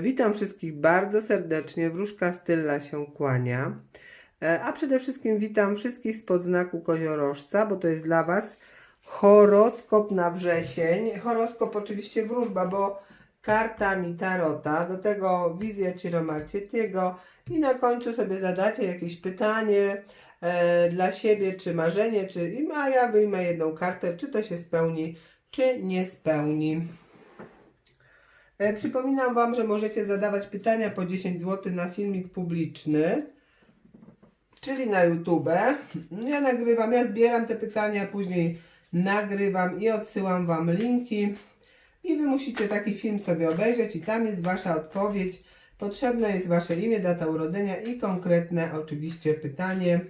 Witam wszystkich bardzo serdecznie. Wróżka Stylla się kłania. E, A przede wszystkim witam wszystkich spod znaku koziorożca, bo to jest dla Was horoskop na wrzesień. Horoskop oczywiście wróżba, bo kartami tarota, do tego wizja Ciro Marcietiego i na końcu sobie zadacie jakieś pytanie e, dla siebie, czy marzenie, czy a ja wyjmę jedną kartę, czy to się spełni, czy nie spełni. E, Przypominam Wam, że możecie zadawać pytania po 10 zł na filmik publiczny, czyli na YouTube. Ja nagrywam, ja zbieram te pytania, później nagrywam i odsyłam Wam linki. I Wy musicie taki film sobie obejrzeć i tam jest Wasza odpowiedź. Potrzebne jest Wasze imię, data urodzenia i konkretne oczywiście pytanie.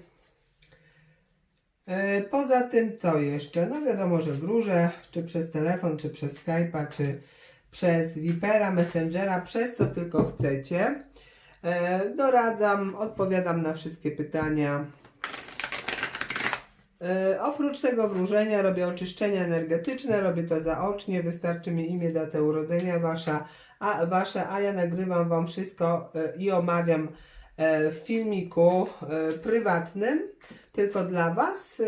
E, Poza tym co jeszcze? No wiadomo, że wróżę, czy przez telefon, czy przez Skype'a, czy przez Vipera, Messengera, przez co tylko chcecie. E, Doradzam, odpowiadam na wszystkie pytania. E, Oprócz tego wróżenia robię oczyszczenia energetyczne, robię to zaocznie, wystarczy mi imię, datę urodzenia wasza, a, wasze, a ja nagrywam Wam wszystko e, i omawiam w filmiku prywatnym, tylko dla Was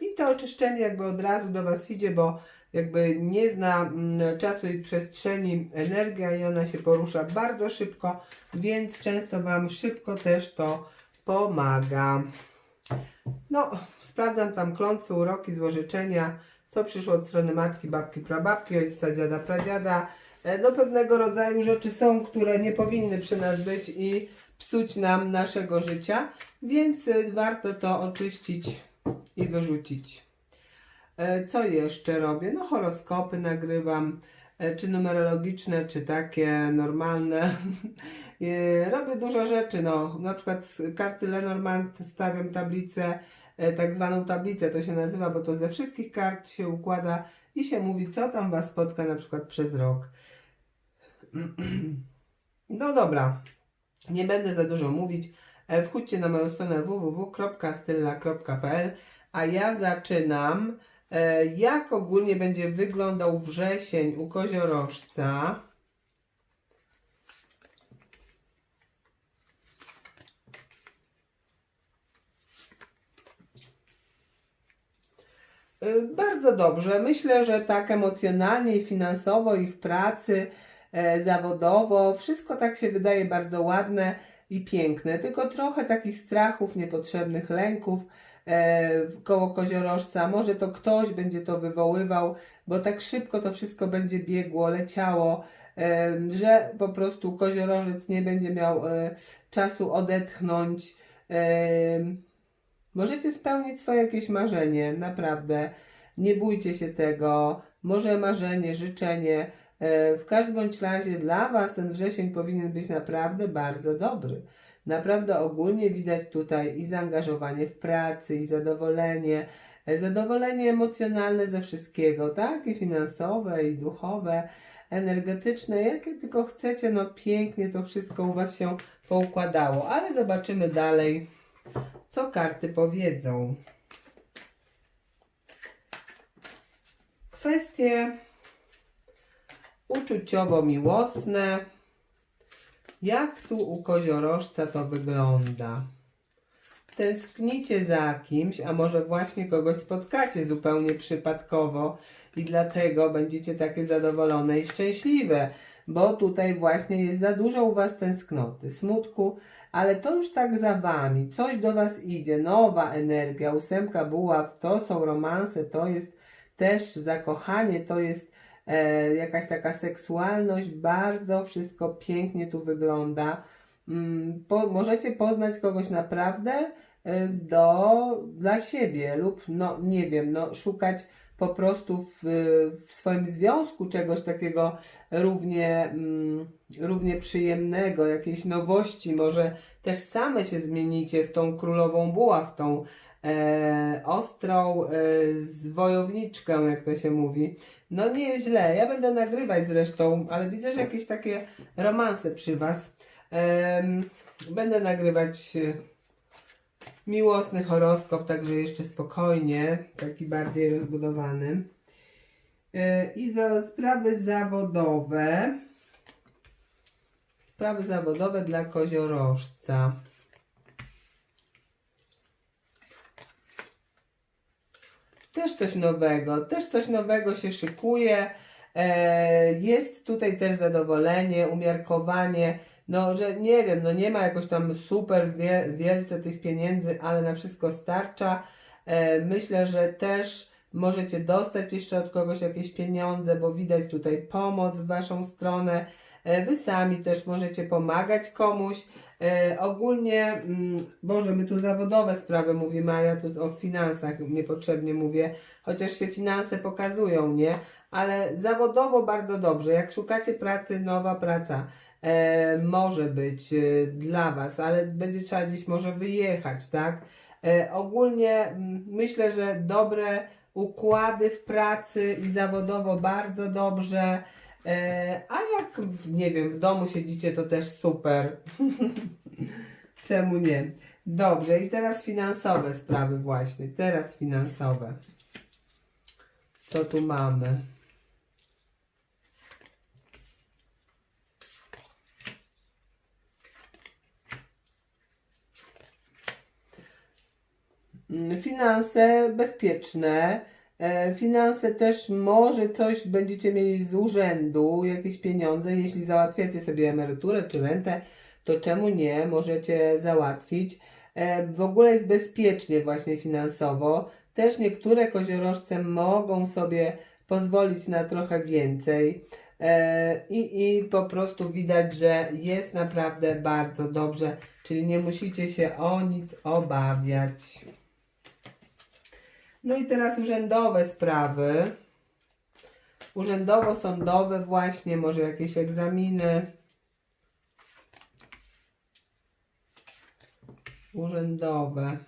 i to oczyszczenie jakby od razu do Was idzie, bo jakby nie zna mm, czasu i przestrzeni energia i ona się porusza bardzo szybko, więc często Wam szybko też to pomaga. No, sprawdzam tam klątwy, uroki, złożyczenia, co przyszło od strony matki, babki, prababki, ojca, dziada, pradziada. E, No pewnego rodzaju rzeczy są, które nie powinny przy nas być i psuć nam naszego życia, więc e, warto to oczyścić i wyrzucić. E, Co jeszcze robię? No horoskopy nagrywam, e, czy numerologiczne, czy takie normalne. E, Robię dużo rzeczy, no na przykład z karty Lenormand stawiam tablicę, tak zwaną tablicę to się nazywa, bo to ze wszystkich kart się układa i się mówi, co tam Was spotka na przykład przez rok. No dobra, nie będę za dużo mówić. Wchódźcie na moją stronę www.stylla.pl a ja zaczynam jak ogólnie będzie wyglądał wrzesień u koziorożca. Y, Bardzo dobrze. Myślę, że tak emocjonalnie i finansowo i w pracy, e, zawodowo, wszystko tak się wydaje bardzo ładne i piękne. Tylko trochę takich strachów, niepotrzebnych lęków e, koło koziorożca. Może to ktoś będzie to wywoływał, bo tak szybko to wszystko będzie biegło, leciało, e, że po prostu koziorożec nie będzie miał e, czasu odetchnąć. E, Możecie spełnić swoje jakieś marzenie, naprawdę. Nie bójcie się tego. Może marzenie, życzenie. E, W każdym bądź razie dla Was ten wrzesień powinien być naprawdę bardzo dobry. Naprawdę ogólnie widać tutaj i zaangażowanie w pracy, i zadowolenie, e, zadowolenie emocjonalne ze wszystkiego, tak? I finansowe, i duchowe, energetyczne, jakie tylko chcecie, no pięknie to wszystko u Was się poukładało. Ale zobaczymy dalej co karty powiedzą. Kwestie uczuciowo-miłosne. Jak tu u koziorożca to wygląda? Tęsknicie za kimś, a może właśnie kogoś spotkacie zupełnie przypadkowo i dlatego będziecie takie zadowolone i szczęśliwe, bo tutaj właśnie jest za dużo u Was tęsknoty, smutku, ale to już tak za wami, coś do was idzie, nowa energia, ósemka buław, to są romanse, to jest też zakochanie, to jest jakaś taka seksualność, bardzo wszystko pięknie tu wygląda. Mm, po, możecie poznać kogoś naprawdę e, do, dla siebie lub no nie wiem, no szukać po prostu w, w swoim związku czegoś takiego równie, mm, równie przyjemnego, jakiejś nowości, może też same się zmienicie w tą królową buław, w tą e, ostrą e, zwojowniczkę, jak to się mówi. No nie jest źle, ja będę nagrywać zresztą, ale widzę, że jakieś takie romanse przy Was. Em, będę nagrywać e, miłosny horoskop, także jeszcze spokojnie, taki bardziej rozbudowany. E, I za sprawy zawodowe. Sprawy zawodowe dla koziorożca. Też coś nowego, też coś nowego się szykuje. E, jest tutaj też zadowolenie, umiarkowanie. No, że nie wiem, no nie ma jakoś tam super wie, wielce tych pieniędzy, ale na wszystko starcza. E, myślę, że też możecie dostać jeszcze od kogoś jakieś pieniądze, bo widać tutaj pomoc w Waszą stronę. E, Wy sami też możecie pomagać komuś. E, ogólnie, mm, Boże, my tu zawodowe sprawy mówimy, a ja tu o finansach niepotrzebnie mówię, chociaż się finanse pokazują, nie? Ale zawodowo bardzo dobrze. Jak szukacie pracy, nowa praca e, może być e, dla Was, ale będzie trzeba gdzieś może wyjechać, tak? E, ogólnie mm, myślę, że dobre układy w pracy i zawodowo bardzo dobrze. E, a jak, nie wiem, w domu siedzicie, to też super. Czemu nie? Dobrze, i teraz finansowe sprawy właśnie. Teraz finansowe. Co tu mamy? Mm, Finanse bezpieczne. E, Finanse też może coś będziecie mieli z urzędu, jakieś pieniądze, jeśli załatwiacie sobie emeryturę czy rentę, to czemu nie, możecie załatwić. E, W ogóle jest bezpiecznie właśnie finansowo. Też niektóre koziorożce mogą sobie pozwolić na trochę więcej. E, I, I po prostu widać, że jest naprawdę bardzo dobrze, czyli nie musicie się o nic obawiać. No i teraz urzędowe sprawy. Urzędowo-sądowe właśnie, może jakieś egzaminy. Urzędowe.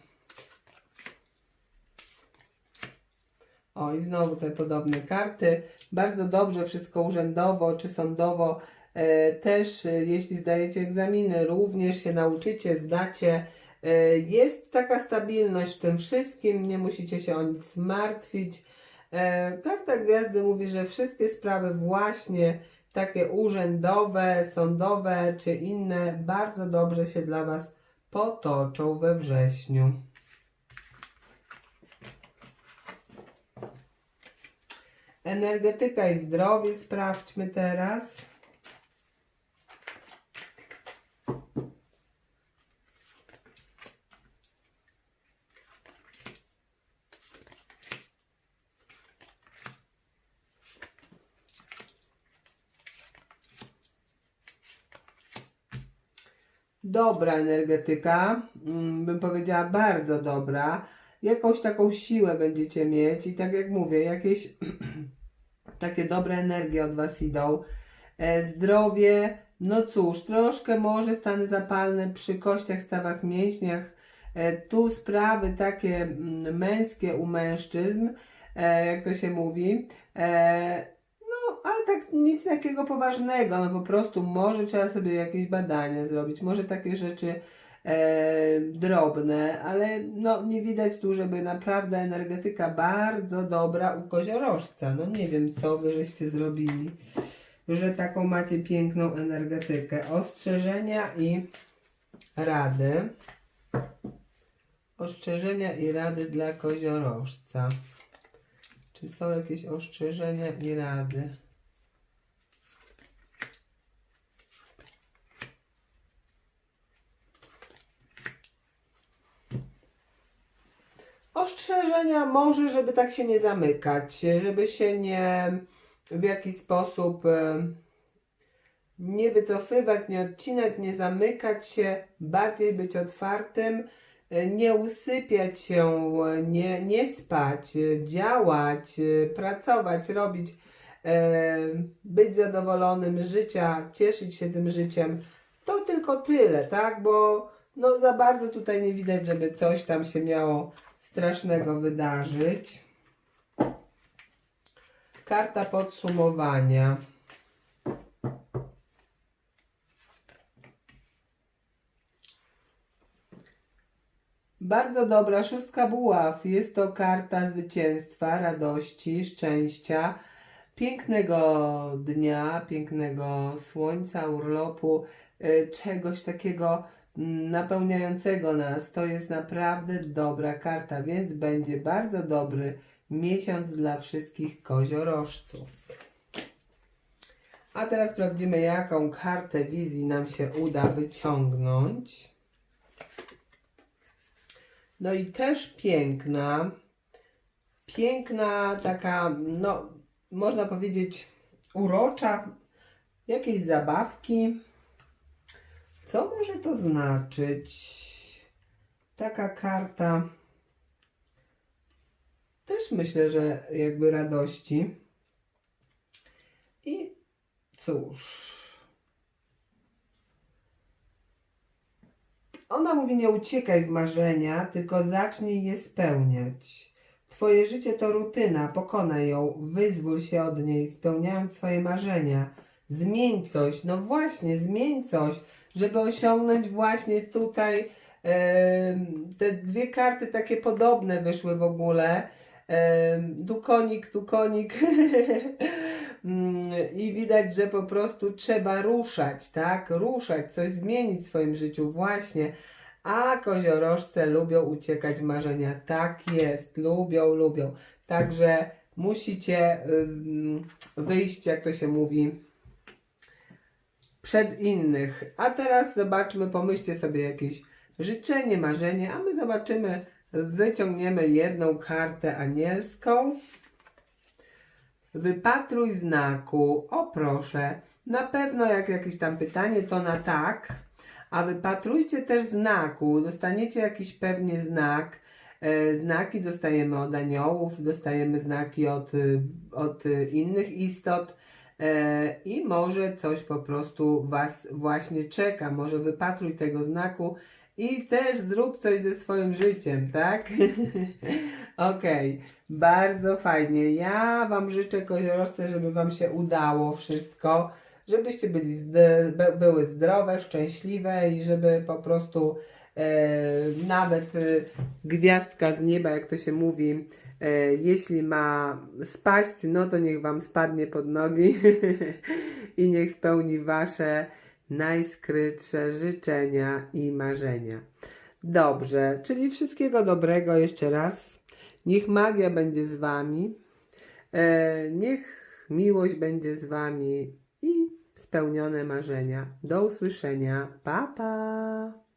O, i znowu te podobne karty. Bardzo dobrze wszystko urzędowo czy sądowo. E, też e, jeśli zdajecie egzaminy, również się nauczycie, zdacie. E, jest taka stabilność w tym wszystkim, nie musicie się o nic martwić. E, karta gwiazdy mówi, że wszystkie sprawy właśnie takie urzędowe, sądowe czy inne bardzo dobrze się dla Was potoczą we wrześniu. Energetyka i zdrowie sprawdźmy teraz. Dobra energetyka, mm, bym powiedziała bardzo dobra. Jakąś taką siłę będziecie mieć i tak jak mówię, jakieś takie dobre energie od Was idą. E, zdrowie, no cóż, troszkę może stany zapalne przy kościach, stawach, mięśniach. E, tu sprawy takie mm, męskie u mężczyzn, e, jak to się mówi. Nic takiego poważnego, no po prostu może trzeba sobie jakieś badania zrobić, może takie rzeczy e, drobne, ale no nie widać tu, żeby naprawdę energetyka bardzo dobra u koziorożca. No nie wiem, co wy żeście zrobili, że taką macie piękną energetykę. Ostrzeżenia i rady. Ostrzeżenia i rady dla koziorożca. Czy są jakieś ostrzeżenia i rady? Ostrzeżenia może, żeby tak się nie zamykać, żeby się nie w jakiś sposób e, nie wycofywać, nie odcinać, nie zamykać się, bardziej być otwartym, e, nie usypiać się, nie, nie spać, działać, e, pracować, robić, być zadowolonym z życia, cieszyć się tym życiem. To tylko tyle, tak? Bo no za bardzo tutaj nie widać, żeby coś tam się miało strasznego wydarzyć. Karta podsumowania. Bardzo dobra szóstka buław. Jest to karta zwycięstwa, radości, szczęścia, pięknego dnia, pięknego słońca, urlopu. e, czegoś takiego napełniającego nas. To jest naprawdę dobra karta, więc będzie bardzo dobry miesiąc dla wszystkich koziorożców. A teraz sprawdzimy, jaką kartę wizji nam się uda wyciągnąć. No i też piękna, piękna, taka, no, można powiedzieć, urocza, jakieś zabawki. Co może to znaczyć? Taka karta. Też myślę, że jakby radości. I cóż. Ona mówi: Nie uciekaj w marzenia, tylko zacznij je spełniać. Twoje życie to rutyna, pokonaj ją, wyzwól się od niej, spełniając swoje marzenia. Zmień coś, no właśnie, zmień coś, żeby osiągnąć właśnie tutaj. te dwie karty takie podobne wyszły w ogóle. Tu konik, tu konik. Mm, I widać, że po prostu trzeba ruszać, tak? Ruszać, coś zmienić w swoim życiu, właśnie. A koziorożce lubią uciekać w marzenia. Tak jest, lubią, lubią. Także musicie wyjść, jak to się mówi, przed innych. A teraz zobaczmy, pomyślcie sobie jakieś życzenie, marzenie, a my zobaczymy, wyciągniemy jedną kartę anielską. Wypatruj znaku. O proszę. Na pewno jak jakieś tam pytanie, to na tak. A wypatrujcie też znaku. Dostaniecie jakiś pewnie znak. E, znaki dostajemy od aniołów, dostajemy znaki od, y, od innych istot. E, I może coś po prostu Was właśnie czeka. Może wypatruj tego znaku i też zrób coś ze swoim życiem, tak? Okej, bardzo fajnie. Ja Wam życzę, koziorożce, żeby Wam się udało wszystko, żebyście byli zd- by- były zdrowe, szczęśliwe i żeby po prostu e, nawet e, gwiazdka z nieba, jak to się mówi, jeśli ma spaść, no to niech Wam spadnie pod nogi i niech spełni Wasze najskrytsze życzenia i marzenia. Dobrze, czyli wszystkiego dobrego jeszcze raz. Niech magia będzie z Wami. E, niech miłość będzie z Wami i spełnione marzenia. Do usłyszenia. Pa, pa!